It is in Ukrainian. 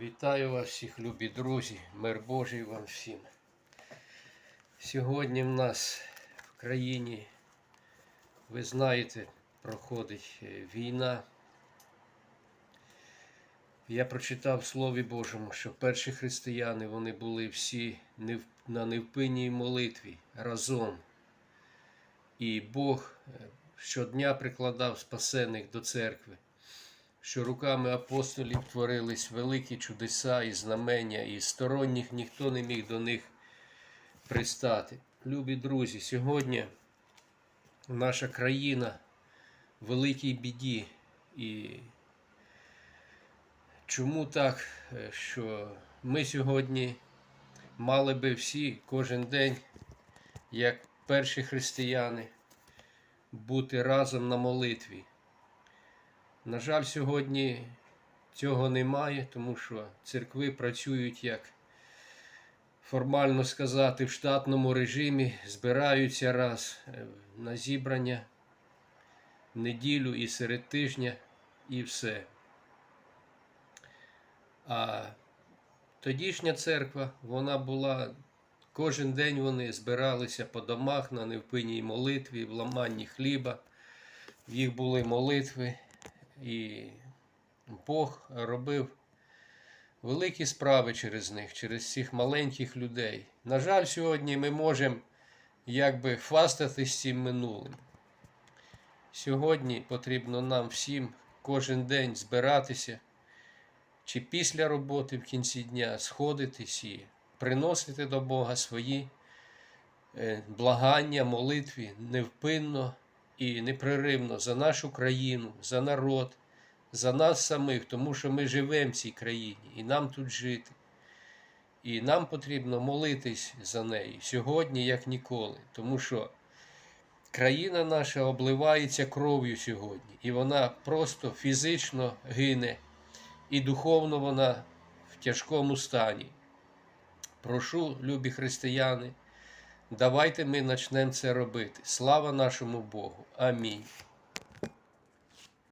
Вітаю вас всіх, любі друзі, мир Божий вам всім. Сьогодні в нас в країні, ви знаєте, проходить е, війна. Я прочитав в Слові Божому, що перші християни вони були всі на невпинній молитві разом. І Бог е, щодня прикладав спасених до церкви що руками апостолів творились великі чудеса і знамення, і сторонніх ніхто не міг до них пристати. Любі друзі, сьогодні наша країна в великій біді. І чому так, Е, що ми сьогодні мали би всі кожен день, як перші християни, бути разом на молитві. На жаль, сьогодні цього немає, тому що церкви працюють як формально сказати в штатному режимі, збираються раз е, на зібрання в неділю і серед тижня, і все. А тодішня церква, вона була кожен день вони збиралися по домах на невпинній молитві, в ламанні хліба. В їх були молитви. І Бог робив великі справи через них, через цих маленьких людей. На жаль, сьогодні ми можемо якби хвастатись цим минулим. Сьогодні потрібно нам всім кожен день збиратися, чи після роботи в кінці дня сходитись і приносити до Бога свої е, благання, молитві невпинно і непреривно за нашу країну, за народ, за нас самих, тому що ми живемо в цій країні і нам тут жити. І нам потрібно молитись за неї сьогодні, як ніколи, тому що країна наша обливається кров'ю сьогодні, і вона просто фізично гине, і духовно вона в тяжкому стані. Прошу, любі християни, давайте ми почнемо це робити. Слава нашому Богу. Амінь.